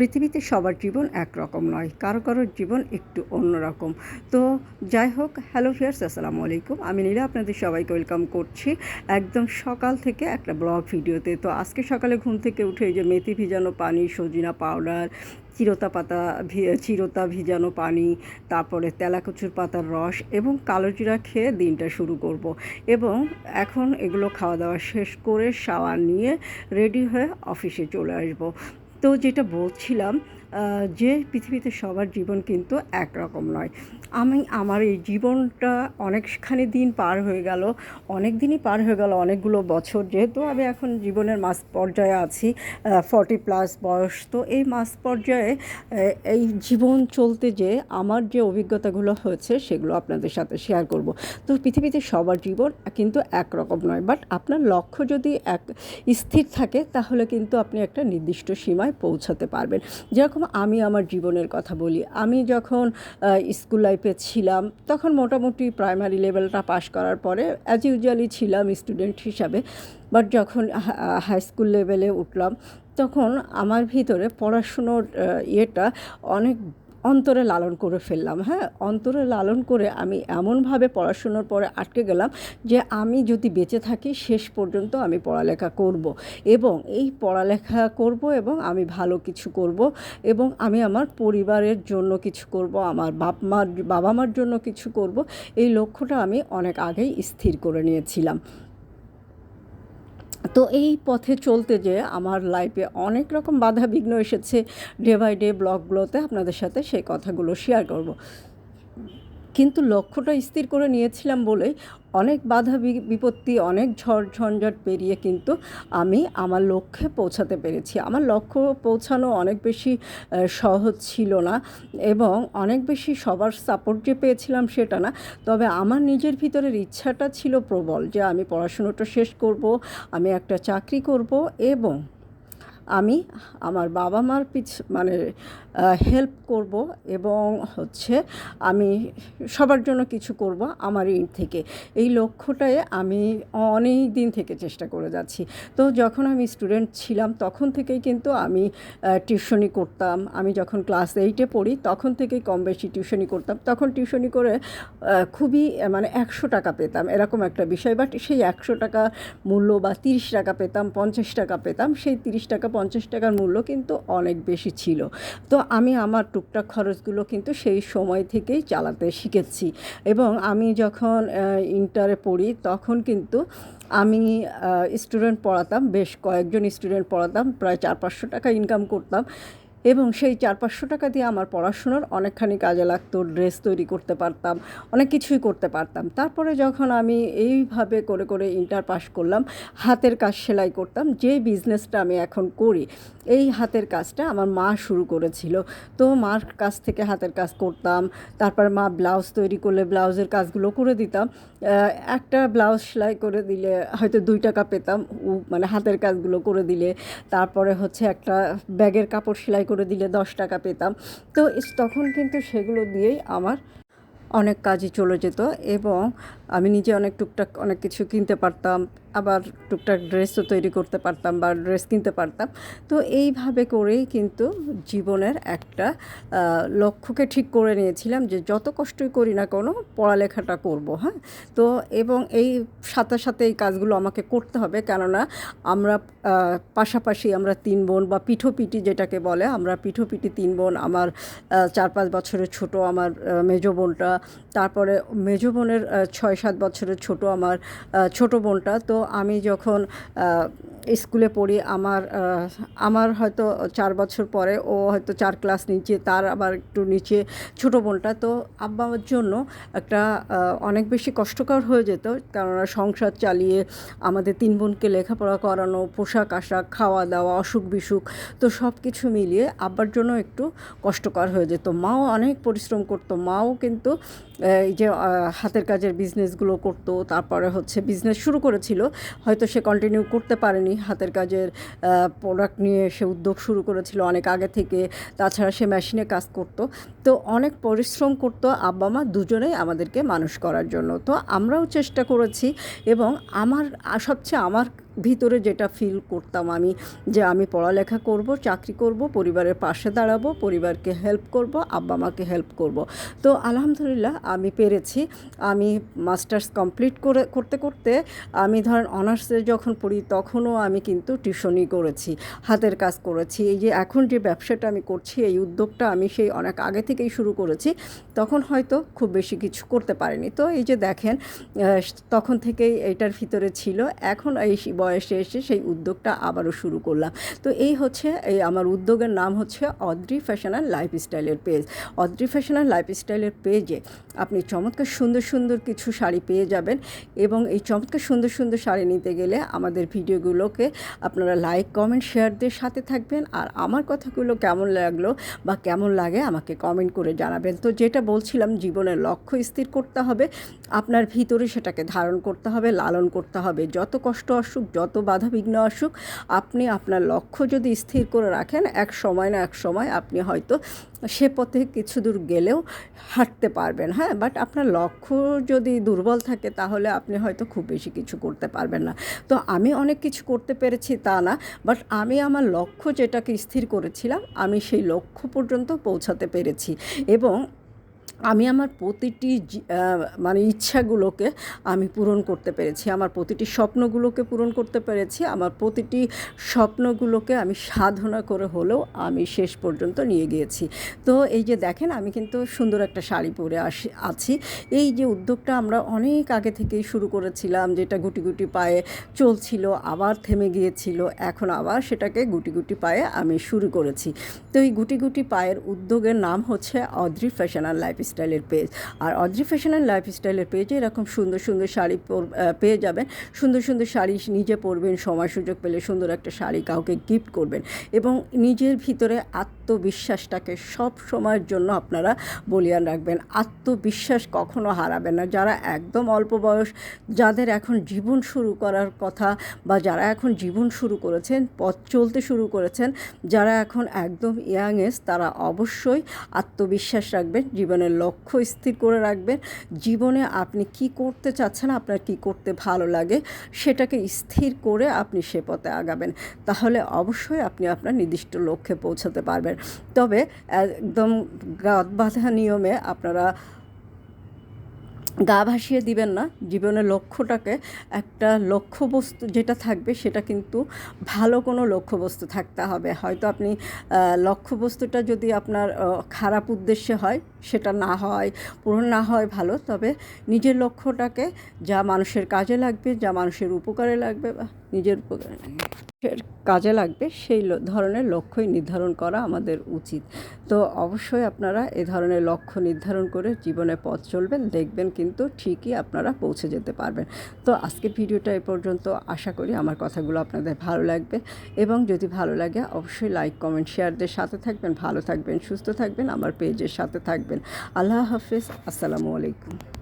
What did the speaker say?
পৃথিবীতে সবার জীবন একরকম নয়, কারও কারোর জীবন একটু অন্যরকম। তো যাই হোক হ্যালো ফিয়ার্স আসসালামু আলাইকুম। আমি নীলা, আপনাদের সবাইকে ওয়েলকাম করছি একদম সকাল থেকে একটা ব্লগ ভিডিওতে। তো আজকে সকালে ঘুম থেকে উঠে যে মেথি ভিজানো পানি, সজিনা পাউডার চিরতা পাতা চিরতা ভিজানো পানি, তারপরে তেলাকচুর পাতার রস এবং কালো জিরা খেয়ে দিনটা শুরু করব। এবং এখন এগুলো খাওয়া দাওয়া শেষ করে শাওয়ার নিয়ে রেডি হয়ে অফিসে চলে আসব। তো যেটা বলছিলাম যে পৃথিবীতে সবার জীবন কিন্তু একরকম নয়। আমি আমার এই জীবনটা অনেকখানি দিন পার হয়ে গেল, অনেক দিনই পার হয়ে গেল, অনেকগুলো বছর যেহেতু আমি এখন জীবনের মাস পর্যায়ে আছি ফর্টি প্লাস বয়স, তো এই মাস পর্যায়ে এই জীবন চলতে যে আমার যে অভিজ্ঞতাগুলো হয়েছে সেগুলো আপনাদের সাথে শেয়ার করব। তো পৃথিবীতে সবার জীবন কিন্তু একরকম নয় বাট আপনার লক্ষ্য যদি এক স্থির থাকে তাহলে কিন্তু আপনি একটা নির্দিষ্ট সীমায় পৌঁছাতে পারবেন। যেরকম আমি আমার জীবনের কথা বলি। আমি যখন স্কুল লাইফে ছিলাম, তখন মোটামুটি প্রাইমারি লেভেলটা পাশ করার পরে অ্যাজ ইউজুয়ালি ছিলাম স্টুডেন্ট হিসাবে। বাট যখন হাই স্কুল লেভেলে উঠলাম, তখন আমার ভিতরে পড়াশুনোর ইয়েটা অনেক অন্তরে লালন করে ফেললাম হ্যাঁ? অন্তরে লালন করে আমি এমনভাবে পড়াশুনোর পরে আটকে গেলাম যে আমি যদি বেঁচে থাকি, শেষ পর্যন্ত আমি পড়ালেখা করব এবং এই পড়ালেখা করব এবং আমি ভালো কিছু করব এবং আমি আমার পরিবারের জন্য কিছু করব, আমার বাপ মার বাবা মার জন্য কিছু করব, এই লক্ষ্যটা আমি অনেক আগেই স্থির করে নিয়েছিলাম। তো এই পথে চলতে যে আমার লাইফে অনেক রকম বাধা বিঘ্ন এসেছে। ডে বাই ডে ব্লগগুলোতে আপনাদের সাথে সেই কথাগুলো শেয়ার করব। কিন্তু লক্ষ্যটা স্থির করে নিয়েছিলাম বলেই অনেক বাধা বিপত্তি, অনেক ঝড় ঝঞ্ঝাট পেরিয়ে কিন্তু আমি আমার লক্ষ্যে পৌঁছাতে পেরেছি। আমার লক্ষ্য পৌঁছানো অনেক বেশি সহজ ছিল না এবং অনেক বেশি সবার সাপোর্ট যে পেয়েছিলাম সেটা না। তবে আমার নিজের ভিতরের ইচ্ছাটা ছিল প্রবল যে আমি পড়াশুনোটা শেষ করব, আমি একটা চাকরি করব এবং আমি আমার বাবা মার পিছ মানে হেল্প করব এবং হচ্ছে আমি সবার জন্য কিছু করব আমার ইন থেকে। এই লক্ষ্যটায় আমি অনেক দিন থেকে চেষ্টা করে যাচ্ছি। তো যখন আমি স্টুডেন্ট ছিলাম, তখন থেকেই কিন্তু আমি টিউশনি করতাম। আমি যখন ক্লাস এইটে পড়ি, তখন থেকেই কম বেশি টিউশনি করতাম। তখন টিউশনি করে খুবই মানে একশো টাকা পেতাম। এরকম একটা বিষয় বাট সেই একশো টাকা মূল্য বা তিরিশ টাকা পেতাম, পঞ্চাশ টাকা পেতাম, সেই তিরিশ টাকা পঞ্চাশ টাকার মূল্য কিন্তু অনেক বেশি ছিল। তো আমি আমার টুকটাক খরচগুলো কিন্তু সেই সময় থেকেই চালাতে শিখেছি। এবং আমি যখন ইন্টারে পড়ি তখন কিন্তু আমি স্টুডেন্ট পড়াতাম, বেশ কয়েকজন স্টুডেন্ট পড়াতাম, প্রায় চার পাঁচশো টাকা ইনকাম করতাম। এবং সেই চার পাঁচশো টাকা দিয়ে আমার পড়াশোনার অনেকখানি কাজে লাগতো ড্রেস তৈরি করতে পারতাম, অনেক কিছুই করতে পারতাম। তারপরে যখন আমি এইভাবে করে করে ইন্টার পাস করলাম, হাতের কাজ সেলাই করতাম যে বিজনেসটা আমি এখন করি, এই হাতের কাজটা আমার মা শুরু করেছিল। তো মার কাছ থেকে হাতের কাজ করতাম, তারপর মা ব্লাউজ তৈরি করলে ব্লাউজের কাজগুলো করে দিতাম। একটা ব্লাউজ সেলাই করে দিলে হয়তো দুই টাকা পেতাম মানে হাতের কাজগুলো করে দিলে। তারপরে হচ্ছে একটা ব্যাগের কাপড় সেলাই করে দিলে দশ টাকা পেতাম। তো তখন কিন্তু সেগুলো দিয়েই আমার অনেক কাজই চলে যেত এবং আমি নিজে অনেক টুকটাক অনেক কিছু কিনতে পারতাম। আবার টুকটাক ড্রেসও তৈরি করতে পারতাম বা ড্রেস কিনতে পারতাম। তো এইভাবে করেই কিন্তু জীবনের একটা লক্ষ্যকে ঠিক করে নিয়েছিলাম যে যত কষ্টই করি না কোনো পড়ালেখাটা করব হ্যাঁ? তো এবং এই সাথে সাথে এই কাজগুলো আমাকে করতে হবে। কেননা আমরা পাশাপাশি আমরা তিন বোন বা পিঠোপিটি যেটাকে বলে, আমরা পিঠোপিটি তিন বোন, আমার চার পাঁচ বছরের ছোট আমার মেজো বোনটা, তারপরে মেজো বোনের ছয় সাত বছরের ছোট আমার ছোট বোনটা। তো আমি যখন স্কুলে পড়ি, আমার আমার হয়তো চার বছর পরে ও হয়তো চার ক্লাস নিচে, তার আবার একটু নিচে ছোট বোনটা। তো আব্বা আমার জন্য একটা অনেক বেশি কষ্টকর হয়ে যেত, কেননা সংসার চালিয়ে আমাদের তিন বোনকে লেখাপড়া করানো, পোশাক আশাক, খাওয়া দাওয়া, অসুখ বিসুখ, তো সব কিছু মিলিয়ে আব্বার জন্য একটু কষ্টকর হয়ে যেত। মাও অনেক পরিশ্রম করতো, মাও কিন্তু এই যে হাতের কাজের বিজনেসগুলো করতো, তারপরে হচ্ছে বিজনেস শুরু করেছিল, হয়তো সে কন্টিনিউ করতে পারেনি। হাতের কাজের প্রোডাক্ট নিয়ে সে উদ্যোগ শুরু করেছিল অনেক আগে থেকে। তাছাড়া সে মেশিনে কাজ করত। তো অনেক পরিশ্রম করতো আব্বা মা দুজনেই আমাদেরকে মানুষ করার জন্য। তো আমরাও চেষ্টা করেছি এবং আমার, সবচেয়ে আমার ভিতরে যেটা ফিল করতাম আমি, যে আমি পড়ালেখা করব, চাকরি করব, পরিবারের পাশে দাঁড়াবো, পরিবারকে হেল্প করব, আব্বা মাকে হেল্প করব। তো আলহামদুলিল্লাহ আমি পেরেছি। আমি মাস্টার্স কমপ্লিট করে, করতে করতে আমি ধরেন অনার্সে যখন পড়ি তখনও আমি কিন্তু টিউশনি করেছি, হাতের কাজ করেছি। এই যে এখন যে ব্যবসাটা আমি করছি, এই উদ্যোগটা আমি সেই অনেক আগে থেকেই শুরু করেছি, তখন হয়তো খুব বেশি কিছু করতে পারিনি। তো এই যে দেখেন তখন থেকেই এটার ভিতরে ছিল। এখন এই বয়সে এসে সেই উদ্যোগটা আবারও শুরু করলাম। তো এই হচ্ছে, এই আমার উদ্যোগের নাম হচ্ছে অদ্রি ফ্যাশন অ্যান্ড লাইফস্টাইলের পেজ। অদ্রি ফ্যাশন অ্যান্ড লাইফস্টাইলের পেজে আপনি চমৎকার সুন্দর সুন্দর কিছু শাড়ি পেয়ে যাবেন এবং এই চমৎকার, সুন্দর সুন্দর শাড়ি নিতে গেলে আমাদের ভিডিওগুলোকে আপনারা লাইক, কমেন্ট, শেয়ার দিয়ে সাথে থাকবেন আর আমার কথাগুলো কেমন লাগল বা কেমন লাগে আমাকে কমেন্ট করে জানাবেন। তো যেটা বলছিলাম, জীবনের লক্ষ্য স্থির করতে হবে, আপনার ভিতরে সেটাকে ধারণ করতে হবে, লালন করতে হবে। যত কষ্ট আসুক যত বাধা বিঘ্ন আসুক, আপনি আপনার লক্ষ্য যদি স্থির করে রাখেন, এক সময় না এক সময় আপনি হয়তো সে পথে কিছু দূর গেলেও হাঁটতে পারবেন হ্যাঁ? বাট আপনার লক্ষ্য যদি দুর্বল থাকে, তাহলে আপনি হয়তো খুব বেশি কিছু করতে পারবেন না। তো আমি অনেক কিছু করতে পেরেছি তা না, বাট আমি আমার লক্ষ্য যেটাকে স্থির করেছিলাম, আমি সেই লক্ষ্য পর্যন্ত পৌঁছাতে পেরেছি। এবং আমি আমার প্রতিটি মানে ইচ্ছাগুলোকে আমি পূরণ করতে পেরেছি। আমার প্রতিটি স্বপ্নগুলোকে পূরণ করতে পেরেছি। আমার প্রতিটি স্বপ্নগুলোকে আমি সাধনা করে হলেও আমি শেষ পর্যন্ত নিয়ে গিয়েছি। তো এই যে দেখেন, আমি কিন্তু সুন্দর একটা শাড়ি পরে আসি, আছি। এই যে উদ্যোগটা আমরা অনেক আগে থেকেই শুরু করেছিলাম, যেটা গুটি গুটি পায়ে চলছিল, আবার থেমে গিয়েছিল, এখন আবার সেটাকে গুটি গুটি পায়ে আমি শুরু করেছি। তো এই গুটি গুটি পায়ের উদ্যোগের নাম হচ্ছে অদ্রি ফ্যাশন অ্যান্ড লাইফস্টাইলের পেজ আর অদ্রি ফ্যাশন অ্যান্ড লাইফস্টাইলের পেজে এরকম সুন্দর সুন্দর শাড়ি পেয়ে যাবেন। সুন্দর সুন্দর শাড়ি নিজে পরবেন, সময় সুযোগ পেলে সুন্দর একটা শাড়ি কাউকে গিফট করবেন এবং নিজের ভিতরে আত্মবিশ্বাসটাকে সব সময়ের জন্য আপনারা বলিয়ান রাখবেন। আত্মবিশ্বাস কখনো হারাবেন না। যারা একদম অল্প বয়স, যাদের এখন জীবন শুরু করার কথা বা যারা এখন জীবন শুরু করেছেন, পথ চলতে শুরু করেছেন, যারা এখন একদম ইয়াং এজ তারা অবশ্যই আত্মবিশ্বাস রাখবেন। জীবনের লক্ষ্য স্থির করে রাখবেন। জীবনে আপনি কি করতে চাচ্ছেন, আপনার কি করতে ভালো লাগে, সেটাকে স্থির করে আপনি সে পথে আগাবেন। তাহলে অবশ্যই আপনি আপনার নির্দিষ্ট লক্ষ্যে পৌঁছাতে পারবেন। তবে একদম গাদ বাঁধা নিয়মে আপনারা গা ভাসিয়ে দিবেন না, জীবনের লক্ষ্যটাকে একটা লক্ষ্যবস্তু যেটা থাকবে সেটা কিন্তু ভালো কোনো লক্ষ্যবস্তু থাকতে হবে। হয়তো আপনি লক্ষ্যবস্তুটা যদি আপনার খারাপ উদ্দেশ্যে হয়, সেটা না হয়, পূরণ না হয় ভালো, তবে নিজের লক্ষ্যটাকে যা মানুষের কাজে লাগবে, যা মানুষের উপকারে লাগবে, বা নিজের উপকারে কাজে লাগবে, সেই ধরনের লক্ষ্যই নির্ধারণ করা আমাদের উচিত। তো অবশ্যই আপনারা এ ধরনের লক্ষ্য নির্ধারণ করে জীবনে পথ চলবেন, দেখবেন কিন্তু ঠিকই আপনারা পৌঁছে যেতে পারবেন। তো আজকের ভিডিওটা এ পর্যন্ত। আশা করি আমার কথাগুলো আপনাদের ভালো লাগবে এবং যদি ভালো লাগে অবশ্যই লাইক, কমেন্ট শেয়ারদের সাথে থাকবেন, ভালো থাকবেন, সুস্থ থাকবেন, আমার পেজের সাথে থাকবেন। আল্লাহ হাফিজ, আসসালামু আলাইকুম।